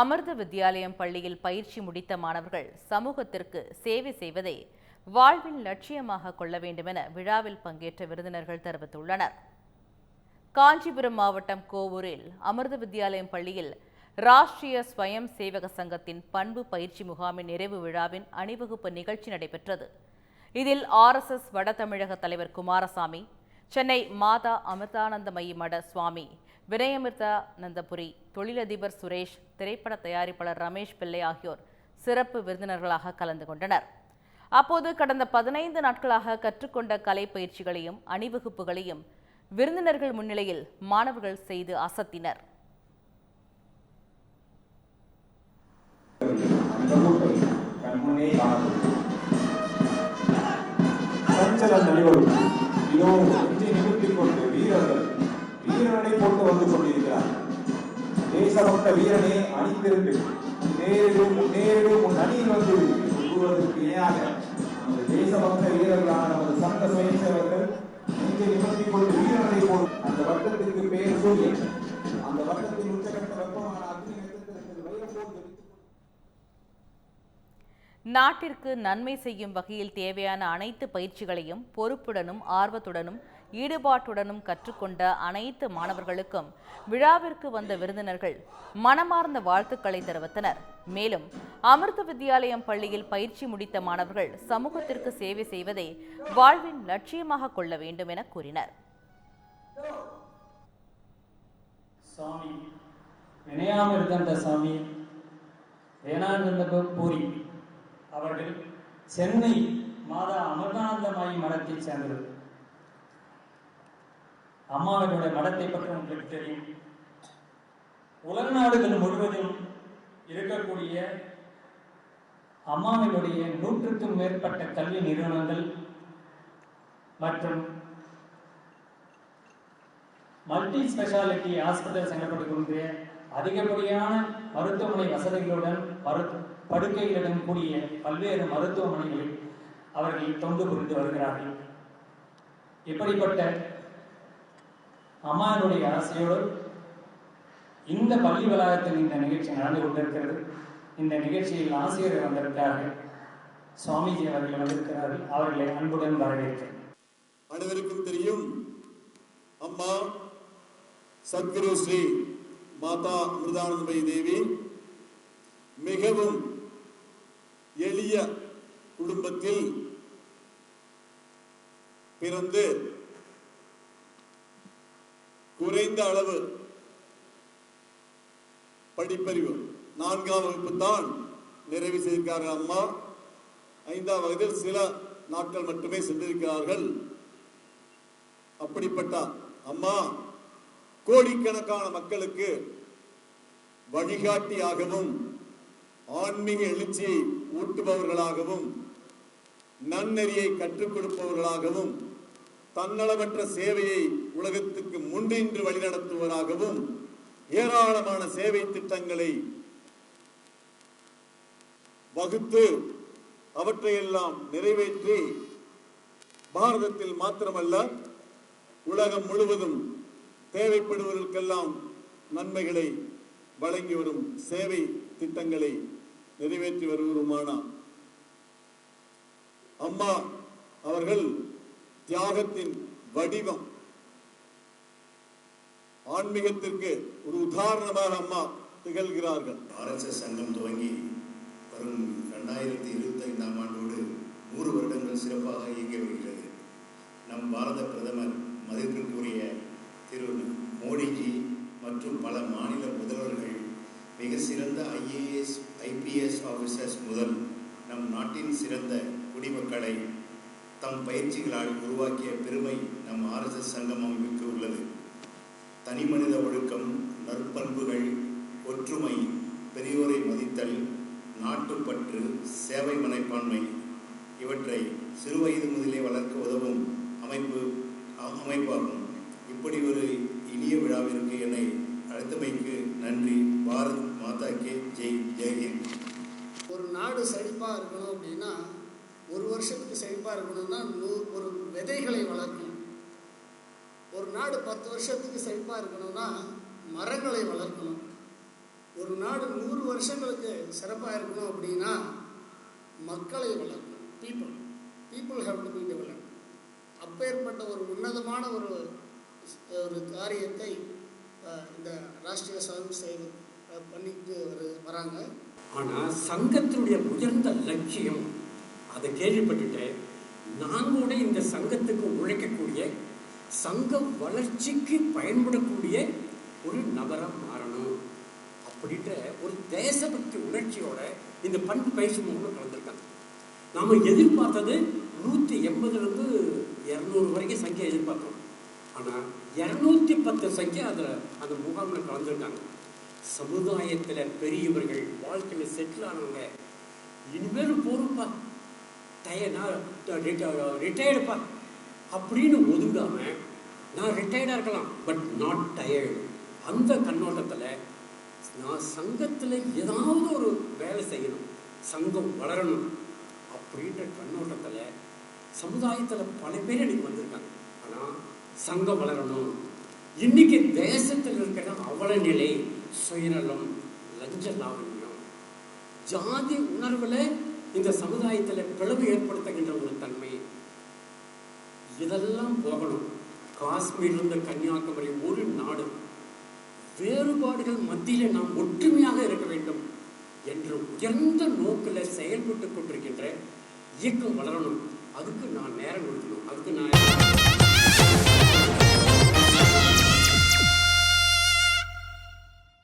அமிர்த வித்யாலயம் பள்ளியில் பயிற்சி முடித்த மாணவர்கள் சமூகத்திற்கு சேவை செய்வதை வாழ்வின் லட்சியமாக கொள்ள வேண்டுமென விழாவில் பங்கேற்ற விருந்தினர்கள் தெரிவித்துள்ளனர். காஞ்சிபுரம் மாவட்டம் கோவூரில் அமிர்த வித்யாலயம் பள்ளியில் ராஷ்டிரிய ஸ்வயம் சேவக சங்கத்தின் பண்பு பயிற்சி முகாமின் நிறைவு விழாவின் அணிவகுப்பு நிகழ்ச்சி நடைபெற்றது. இதில் ஆர்எஸ்எஸ் வட தமிழக தலைவர் குமாரசாமி சென்னை மாதா அமிர்தானந்த மட சுவாமி வினயமிர்தானந்தபுரி தொழிலதிபர் சுரேஷ் திரைப்பட தயாரிப்பாளர் ரமேஷ் பிள்ளை ஆகியோர் சிறப்பு விருந்தினர்களாக கலந்து கொண்டனர். அப்போது கடந்த பதினைந்து நாட்களாக கற்றுக்கொண்ட கலை பயிற்சிகளையும் அணிவகுப்புகளையும் விருந்தினர்கள் முன்னிலையில் மாணவர்கள் செய்து அசத்தினர். கண்முன்னே காணப்படும். சஞ்சல இதோ அஞ்சு நிமித்தி கொண்டு வீரர்கள் வீரனை போட்டு வந்து கொண்டிருக்கிறார். தேசபக்த வீரனே அணிந்திருந்து முன்னேறிடும் முன்னேறிடும் உன் அணியில் வந்து சொல்லுவதற்கு இணையாக நமது தேசபக்த வீரர்களான நமது சங்க சுயேட்சகர்கள் நெஞ்சை நிமித்தி கொண்டு வீரனை போடும் அந்த வட்டத்திற்கு பெயர் சூரியன் அந்த வட்டத்தின் உச்சகட்ட வெப்பம் அக்னி நட்சத்திரத்தில் வைரம் போல் ஜொலித்துக் நாட்டிற்கு நன்மை செய்யும் வகையில் தேவையான அனைத்து பயிற்சிகளையும் பொறுப்புடனும் ஆர்வத்துடனும் ஈடுபாட்டுடனும் கற்றுக்கொண்ட அனைத்து மாணவர்களுக்கும் விழாவிற்கு வந்த விருந்தினர்கள் மனமார்ந்த வாழ்த்துக்களை தெரிவித்தனர். மேலும் அமிர்த வித்யாலயம் பள்ளியில் பயிற்சி முடித்த மாணவர்கள் சமூகத்திற்கு சேவை செய்வதை வாழ்வின் லட்சியமாக கொள்ள வேண்டும் என கூறினர். சுவாமி வினயாமிருதண்ட சுவாமி வேணானந்தபுரம் பூரி. சென்னை மாதா அமர்தானந்தமாயி மடத்தைச் சேர்ந்தவர். அம்மாவினுடைய மடத்தை பற்றி உங்களுக்கு தெரியும்? உலக நாடுகள் முழுவதும் இருக்கக்கூடிய அம்மாவினுடைய நூற்றுக்கும் மேற்பட்ட கல்வி நிறுவனங்கள் மற்றும் மல்டி ஸ்பெஷாலிட்டி ஹாஸ்பிட்டல் செயல்படுகின்ற அதிகப்படியான மருத்துவமனை வசதிகளுடன் மரு படுக்கைகளுடன் கூடிய பல்வேறு மருத்துவமனைகளில் அவர்கள் தொண்டு புரிந்து வருகிறார்கள். இப்படிப்பட்ட அம்மானுடைய ஆசையோடு இந்த பள்ளி வளாகத்தில் இந்த நிகழ்ச்சி நடந்து கொண்டிருக்கிறது. இந்த நிகழ்ச்சியில் ஆசிரியர் வந்திருக்கிறார்கள். சுவாமிஜி அவர்கள் வந்திருக்கிறார்கள். அவர்களை அன்புடன் வரவேற்கிறேன். அனைவருக்கும் தெரியும் அம்மா சத்குரு ஸ்ரீ மாதா அமிர்தானந்தமயி தேவி மிகவும் எளிய குடும்பத்தில் பிறந்து குறைந்த அளவு படிப்பறிவு நான்காம் வகுப்பு தான் நிறைவு செய்திருக்கிறார்கள் அம்மா. ஐந்தாம் வயதில் சில நாட்கள் மட்டுமே சென்றிருக்கிறார்கள். அப்படிப்பட்ட அம்மா கோடிக்கணக்கான மக்களுக்கு வழிகாட்டியாகவும் ஆன்மீக எழுச்சியை ஊட்டுபவர்களாகவும் நன்னெறியை கற்றுக் கொடுப்பவர்களாகவும் தன்னளவற்ற சேவையை உலகத்துக்கு முன்னின்று வழிநடத்துவதாகவும் ஏராளமான சேவை திட்டங்களை வகுத்து அவற்றையெல்லாம் நிறைவேற்றி பாரதத்தில் மாத்திரமல்ல உலகம் முழுவதும் தேவைப்படுவதற்கெல்லாம் நன்மைகளை வழங்கி வரும் சேவை திட்டங்களை நிறைவேற்றி வருவதுமான அம்மா அவர்கள் தியாகத்தின் வடிவம். ஆன்மீகத்திற்கு ஒரு உதாரணமாக அம்மா திகழ்கிறார்கள். ஆர்எஸ்எஸ் சங்கம் துவங்கி வரும் ரெண்டாயிரத்தி இருபத்தைந்தாம் ஆண்டோடு நூறு வருடங்கள் சிறப்பாக இயங்கி வருகிறது. நம் பாரத பிரதமர் மதிப்பிற்குரிய திரு மோடிஜி மற்றும் பல மாநில முதல்வர்கள் மிக சிறந்த ஐஏஎஸ் ஐபிஎஸ் ஆஃபீஸர்ஸ் முதல் நம் நாட்டின் சிறந்த குடிமக்களை தம் பயிற்சிகளால் உருவாக்கிய பெருமை நம் ஆர்எஸ்எஸ் சங்கம் அமைப்புக்கு உள்ளது. தனிமனித ஒழுக்கம் நற்பண்புகள் ஒற்றுமை பெரியோரை மதித்தல் நாட்டுப்பற்று சேவை மனப்பான்மை இவற்றை சிறுவயது முதலே வளர்க்க உதவும் அமைப்பு அமைப்பாகும். இப்படி ஒரு இனிய விழாவிற்கு என்னை அழைத்தமைக்கு நன்றி. பாரத் மாதா கே ஜெய். ஜெய்ஹிந்த் ஒரு நாடு செழிப்பாக இருக்கணும் அப்படின்னா ஒரு வருஷத்துக்கு செழிப்பாக இருக்கணும்னா நூ- ஒரு விதைகளை வளர்க்கணும். ஒரு நாடு பத்து வருஷத்துக்கு செழிப்பாக இருக்கணும்னா மரங்களை வளர்க்கணும். ஒரு நாடு நூறு வருஷங்களுக்கு சிறப்பாக இருக்கணும் அப்படின்னா மக்களை வளர்க்கணும். People people have to be develop அப்பேற்பட்ட ஒரு உன்னதமான ஒரு ஒரு காரியத்தை இந்த ராஷ்டிரிய சங்கம் செய்து பண்ணிட்டு வராங்க. ஆனால் சங்கத்தினுடைய உயர்ந்த லட்சியம் அதை கேள்விப்பட்டுட்டு நான் கூட இந்த சங்கத்துக்கு உழைக்கக்கூடிய சங்க வளர்ச்சிக்கு பயன்படக்கூடிய ஒரு நபராக மாறணும். அப்படின்ற ஒரு தேசபக்தி உணர்ச்சியோட இந்த பண்பு பயிற்சி மூலம் கலந்துருக்காங்க. நாம எதிர்பார்த்தது நூற்றி எண்பதுலேருந்து இரநூறு வரைக்கும் சங்கியா எதிர்பார்த்தோம் ஆனால் இரநூத்தி பத்து சங்கியா அதில் அந்த முகாமில் கலந்துருக்காங்க சமுதாயத்தில் பெரியவர்கள் வாழ்க்கையில் செட்டில் ஆனவங்க இனிமேல் போகிறோம்ப்பா டய நான் ரிட்டையர்டுப்பா அப்படின்னு ஒதுங்காமல் நான் ரிட்டையர்டாக இருக்கலாம் பட் நாட் டயர்டு அந்த கண்ணோட்டத்தில் நான் சங்கத்தில் ஏதாவது ஒரு வேலை செய்யணும் சங்கம் வளரணும் அப்படின்ற கண்ணோட்டத்தில் சமுதாயத்தில் பல பேர் எனக்கு வந்திருக்காங்க. ஆனால் சங்கம் வளரணும் இன்னைக்கு தேசத்தில் இருக்கிற அவல நிலை சுயநலம் லஞ்ச லாவண்யம் ஜாதி உணர்வுல இந்த சமுதாயத்தில் பிளவு ஏற்படுத்துகின்ற ஒரு தன்மை. இதெல்லாம் போகணும். காஷ்மீர்லேருந்து கன்னியாகுமரி ஒரு நாடு. வேறுபாடுகள் மத்தியில் நாம் ஒற்றுமையாக இருக்க வேண்டும் என்று உயர்ந்த நோக்கில் செயல்பட்டு கொண்டிருக்கின்ற இயக்கம் வளரணும். அதுக்கு நான் நேரம் கொடுக்கணும். அதுக்கு நான்